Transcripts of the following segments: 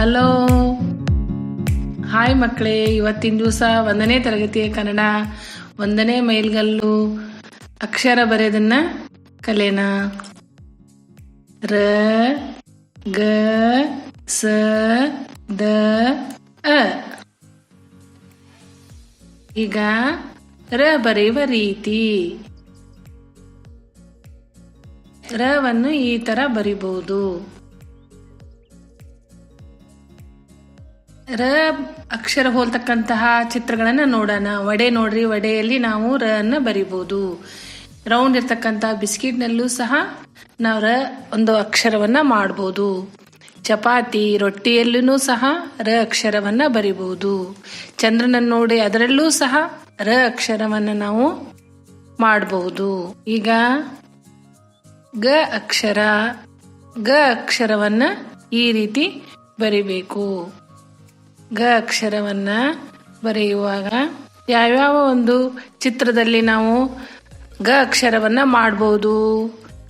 Hello hi ಮಕ್ಕಳೇ, ಇವತ್ತಿನ ದಿವಸ ಒಂದನೇ ತರಗತಿಯ ಕನ್ನಡ, ಒಂದನೇ ಮೈಲ್ಗಲ್ಲು ಅಕ್ಷರ ಬರೆಯೋದನ್ನ ಕಲೇನ. ರ, ಗ, ಸ, ದ, ಅ. ಈಗ ರ ಬರೆಯುವ ರೀತಿ. ರವನ್ನು ಈ ತರ ಬರಿಬಹುದು ರ ಅಕ್ಷರ ಹೋಲ್ತಕ್ಕಂತಹ ಚಿತ್ರಗಳನ್ನ ನೋಡೋಣ. ವಡೆ ನೋಡ್ರಿ, ವಡೆಯಲ್ಲಿ ನಾವು ರ ಅನ್ನ ಬರಿಬಹುದು ರೌಂಡ್ ಇರ್ತಕ್ಕಂಥ ಬಿಸ್ಕಿಟ್ನಲ್ಲೂ ಸಹ ನಾವು ರ ಒಂದು ಅಕ್ಷರವನ್ನ ಮಾಡಬಹುದು ಚಪಾತಿ ರೊಟ್ಟಿಯಲ್ಲೂ ಸಹ ರ ಅಕ್ಷರವನ್ನ ಬರಿಬಹುದು ಚಂದ್ರನನ್ನು ನೋಡಿ ಅದರಲ್ಲೂ ಸಹ ರ ಅಕ್ಷರವನ್ನ ನಾವು ಮಾಡಬಹುದು ಈಗ ಗ ಅಕ್ಷರ, ಗ ಅಕ್ಷರವನ್ನ ಈ ರೀತಿ ಬರಿಬೇಕು. ಗ ಅಕ್ಷರವನ್ನ ಬರೆಯುವಾಗ ಯಾವ್ಯಾವ ಒಂದು ಚಿತ್ರದಲ್ಲಿ ನಾವು ಗ ಅಕ್ಷರವನ್ನ ಮಾಡಬಹುದು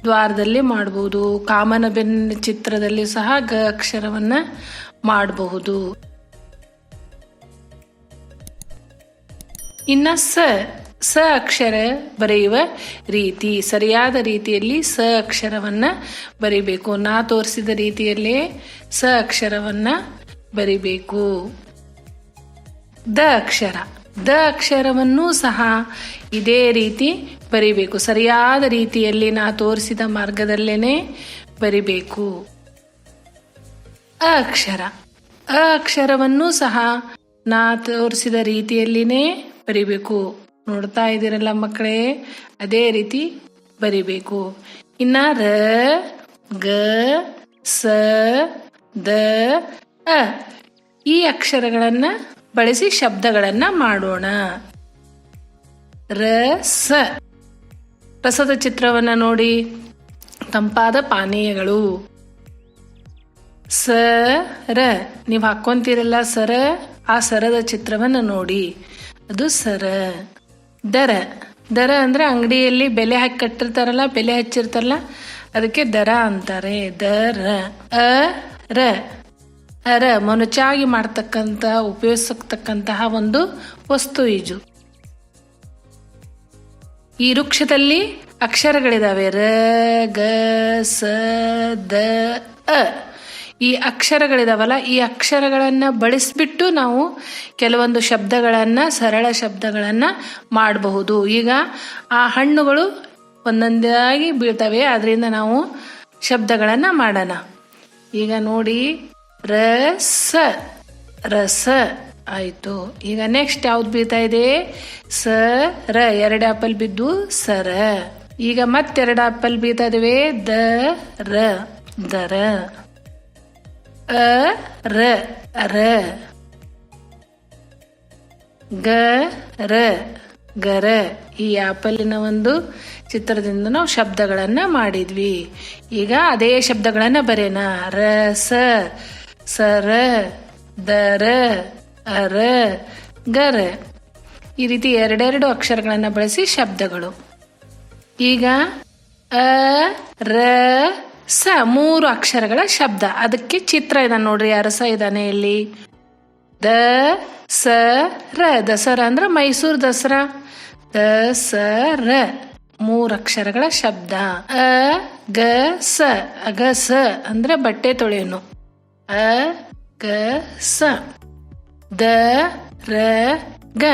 ದ್ವಾರದಲ್ಲಿ ಮಾಡಬಹುದು ಕಾಮನ ಬೆನ್ನ ಚಿತ್ರದಲ್ಲಿ ಸಹ ಗ ಅಕ್ಷರವನ್ನ ಮಾಡಬಹುದು. ಇನ್ನ ಸ ಸ ಅಕ್ಷರ ಬರೆಯುವ ರೀತಿ, ಸರಿಯಾದ ರೀತಿಯಲ್ಲಿ ಸ ಅಕ್ಷರವನ್ನ ಬರೀಬೇಕು. ನಾ ತೋರಿಸಿದ ರೀತಿಯಲ್ಲಿ ಸ ಅಕ್ಷರವನ್ನ ಬರಿಬೇಕು. The Akshara. ದ ಅಕ್ಷರವನ್ನೂ ಸಹ ಇದೇ ರೀತಿ ಬರಿಬೇಕು. ಸರಿಯಾದ ರೀತಿಯಲ್ಲಿ ನಾ ತೋರಿಸಿದ ಮಾರ್ಗದಲ್ಲೇನೆ ಬರಿಬೇಕು. ಅ ಅಕ್ಷರ. ಅ ಅಕ್ಷರವನ್ನೂ ಸಹ ನಾ ತೋರಿಸಿದ ರೀತಿಯಲ್ಲಿನೇ ಬರಿಬೇಕು. ನೋಡ್ತಾ ಇದ್ದೀರಲ್ಲ ಮಕ್ಕಳೇ, ಅದೇ ರೀತಿ ಬರಿಬೇಕು. ಇನ್ನ ರ, ಗ, ಸ, ದ ಅ ಈ ಅಕ್ಷರಗಳನ್ನ ಬಳಸಿ ಶಬ್ದಗಳನ್ನ ಮಾಡೋಣ. ರ, ಸ. ರಸದ ಚಿತ್ರವನ್ನ ನೋಡಿ. ತಂಪಾದ ಪಾನೀಯಗಳು. ಸ, ರ. ನೀವು ಹಾಕೊಂತೀರಲ್ಲ ಸರ? ಆ ಸರದ ಚಿತ್ರವನ್ನ ನೋಡಿ. ಅದು ಸರ. ದರ. ದರ ಅಂದ್ರೆ ಅಂಗಡಿಯಲ್ಲಿ ಬೆಲೆ ಹಾಕಿ ಕಟ್ಟಿರ್ತಾರಲ್ಲ, ಬೆಲೆ ಹಚ್ಚಿರ್ತಾರಲ್ಲ, ಅದಕ್ಕೆ ದರ ಅಂತಾರೆ. ದರ. ಅ, ರ. ಅರ ಮನುಚಾಗಿ ಮಾಡ್ತಕ್ಕಂಥ ಉಪಯೋಗಿಸತಕ್ಕಂತಹ ಒಂದು ವಸ್ತು ಈಜು ಈ ವೃಕ್ಷದಲ್ಲಿ ಅಕ್ಷರಗಳಿದಾವೆ. ರ, ಗ, ಸ, ದ, ಅ. ಈ ಅಕ್ಷರಗಳಿದಾವಲ್ಲ, ಈ ಅಕ್ಷರಗಳನ್ನು ಬಳಸಿಬಿಟ್ಟು ನಾವು ಕೆಲವೊಂದು ಶಬ್ದಗಳನ್ನು, ಸರಳ ಶಬ್ದಗಳನ್ನು ಮಾಡಬಹುದು. ಈಗ ಆ ಹಣ್ಣುಗಳು ಒಂದೊಂದಾಗಿ ಬೀಳ್ತವೆ. ಅದರಿಂದ ನಾವು ಶಬ್ದಗಳನ್ನು ಮಾಡೋಣ. ಈಗ ನೋಡಿ ರಸ ರಸ ಆಯ್ತು. ಈಗ ನೆಕ್ಸ್ಟ್ ಯಾವ್ದು ಬೀಳ್ತಾ ಇದೆ? ಸ, ರ, ಎರಡು ಆಪಲ್ ಬಿದ್ದು ಸರ ಈಗ ಮತ್ತೆರಡು ಆಪಲ್ ಬೀಳ್ತಾ ಇದಾವೆ? ದ, ರ. ದರ ಅ, ರ ರ. ಗ, ರ ಗರ ಈ ಆಪಲಿನ ಒಂದು ಚಿತ್ರದಿಂದ ನಾವು ಶಬ್ದಗಳನ್ನು ಮಾಡಿದ್ವಿ. ಈಗ ಅದೇ ಶಬ್ದಗಳನ್ನ ಬರೆಯೋಣ. ರಸ ಸರ, ದರ, ಅರ, ಗರ. ಈ ರೀತಿ ಎರಡೆರಡು ಅಕ್ಷರಗಳನ್ನು ಬಳಸಿ ಶಬ್ದಗಳು. ಈಗ ಅ, ರ, ಸ ಮೂರು ಅಕ್ಷರಗಳ ಶಬ್ದ. ಅದಕ್ಕೆ ಚಿತ್ರ ಇದಾನೆ ನೋಡ್ರಿ ಅರಸ ಇದಾನೆ ಇಲ್ಲಿ? ದ, ಸ, ರ. ದಸರಾ ಅಂದ್ರೆ ಮೈಸೂರು ದಸರಾ. ದ, ಸ, ರ. ಮೂರು ಅಕ್ಷರಗಳ ಶಬ್ದ. ಅ, ಗ, ಸ. ಅಗಸ ಅಂದ್ರೆ ಬಟ್ಟೆ ತೊಳೆಯೋನು. ಅ ಗ ಸ ದ, ರ, ಗ.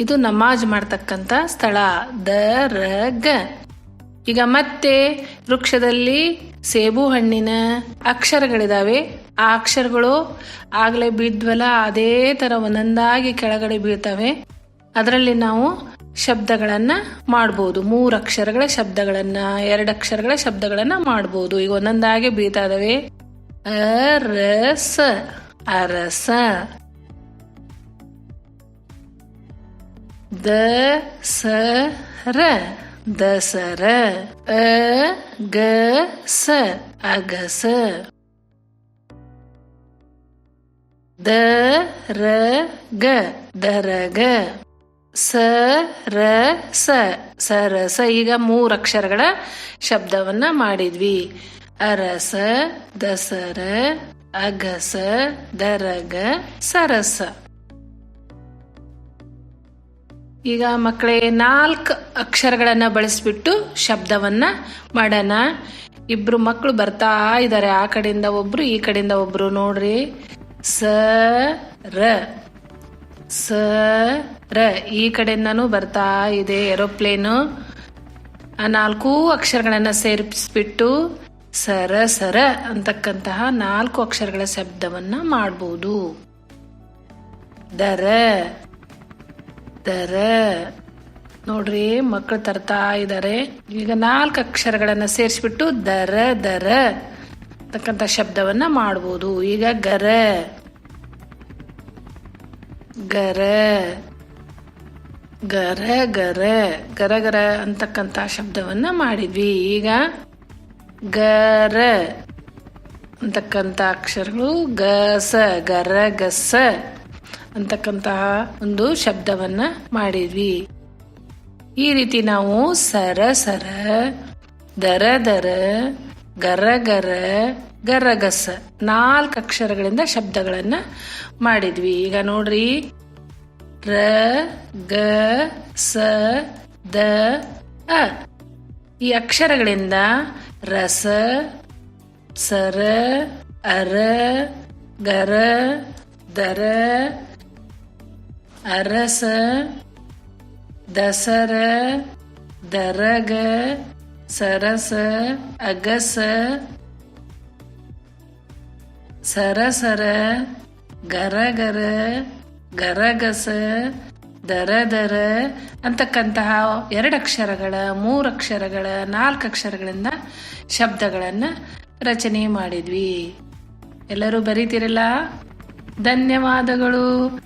ಇದು ನಮಾಜ್ ಮಾಡ್ತಕ್ಕಂತ ಸ್ಥಳ. ದ, ರ, ಗ. ಈಗ ಮತ್ತೆ ವೃಕ್ಷದಲ್ಲಿ ಸೇಬು ಹಣ್ಣಿನ ಅಕ್ಷರಗಳಿದಾವೆ. ಆ ಅಕ್ಷರಗಳು ಆಗ್ಲೇ ಬಿದ್ವಲ್ಲ ಅದೇ ತರ ಒಂದೊಂದಾಗಿ ಕೆಳಗಡೆ ಬೀಳ್ತವೆ. ಅದರಲ್ಲಿ ನಾವು ಶಬ್ದಗಳನ್ನ ಮಾಡ್ಬೋದು. ಮೂರು ಅಕ್ಷರಗಳ ಶಬ್ದಗಳನ್ನ, ಎರಡು ಅಕ್ಷರಗಳ ಶಬ್ದಗಳನ್ನ ಮಾಡ್ಬೋದು. ಈಗ ಒಂದೊಂದಾಗಿ ಬೀಳ್ತಾ ಇದಾವೆ. ಅರಸ ಅರಸ ದ ಸ ರ ದಸರ ಸ ಅಗಸ ದ ರ ಗ ದರಗ ಸ ರ ಸ ಈಗ ಮೂರು ಅಕ್ಷರಗಳ ಶಬ್ದವನ್ನ ಮಾಡಿದ್ವಿ. ಅರಸ, ದಸರ, ಅಗಸ, ದರಗ, ಸರಸ. ಈಗ ಮಕ್ಕಳೇ, ನಾಲ್ಕು ಅಕ್ಷರಗಳನ್ನ ಬಳಸಿಬಿಟ್ಟು ಶಬ್ದವನ್ನ ಮಾಡೋಣ. ಇಬ್ರು ಮಕ್ಕಳು ಬರ್ತಾ ಇದ್ದಾರೆ ಆ ಕಡೆಯಿಂದ ಒಬ್ರು, ಈ ಕಡೆಯಿಂದ ಒಬ್ರು. ನೋಡ್ರಿ. ಸ, ರ. ಸ, ರ. ಈ ಕಡೆಯಿಂದನೂ ಬರ್ತಾ ಇದೆ ಏರೋಪ್ಲೇನು. ಆ ನಾಲ್ಕು ಅಕ್ಷರಗಳನ್ನ ಸೇರಿಸ್ಬಿಟ್ಟು ಸರ ಸರ ಅಂತಕ್ಕಂತಹ ನಾಲ್ಕು ಅಕ್ಷರಗಳ ಶಬ್ದವನ್ನು ಮಾಡಬಹುದು ದರ ದರ. ನೋಡ್ರಿ ಮಕ್ಕಳು ತರ್ತಾ ಇದ್ದಾರೆ ಈಗ ನಾಲ್ಕು ಅಕ್ಷರಗಳನ್ನು ಸೇರಿಸ್ಬಿಟ್ಟು ದರ ದರ ಅಂತಕ್ಕಂಥ ಶಬ್ದವನ್ನ ಮಾಡ್ಬೋದು. ಈಗ ಗರ ಗರ ಗರ ಗರ ಗರ ಗರ ಅಂತಕ್ಕಂಥ ಶಬ್ದವನ್ನ ಮಾಡಿದ್ವಿ. ಈಗ ಗರ ಅಂತಕ್ಕಂಥ ಅಕ್ಷರಗಳು ಗಸ ಗರ ಗಸ ಅಂತಕ್ಕಂತಹ ಒಂದು ಶಬ್ದವನ್ನ ಮಾಡಿದ್ವಿ. ಈ ರೀತಿ ನಾವು ಸರ ಸರ, ದರ ದರ, ಗರ ಗರ ಗರ ಗಸ ನಾಲ್ಕು ಅಕ್ಷರಗಳಿಂದ ಶಬ್ದಗಳನ್ನ ಮಾಡಿದ್ವಿ. ಈಗ ನೋಡ್ರಿ. ರ, ಗ, ಸ, ದ, ಅ ಈ ಅಕ್ಷರಗಳಿಂದ ರಸ ಸರ ಅರ, ಗರ, ದರ, ಅರಸ, ದಸರ, ದರಗ, ಸರಸ, ಅಗಸ, ಸರಸರ, ಗರಗರ, ಗರಗಸ ದರ ದರ ಅಂತಕ್ಕಂತಹ ಎರಡಕ್ಷರಗಳ ಮೂರಕ್ಷರಗಳ ನಾಲ್ಕು ಅಕ್ಷರಗಳಿಂದ ಶಬ್ದಗಳನ್ನು ರಚನೆ ಮಾಡಿದ್ವಿ. ಎಲ್ಲರೂ ಬರೀತಿರಲ್ಲ? ಧನ್ಯವಾದಗಳು.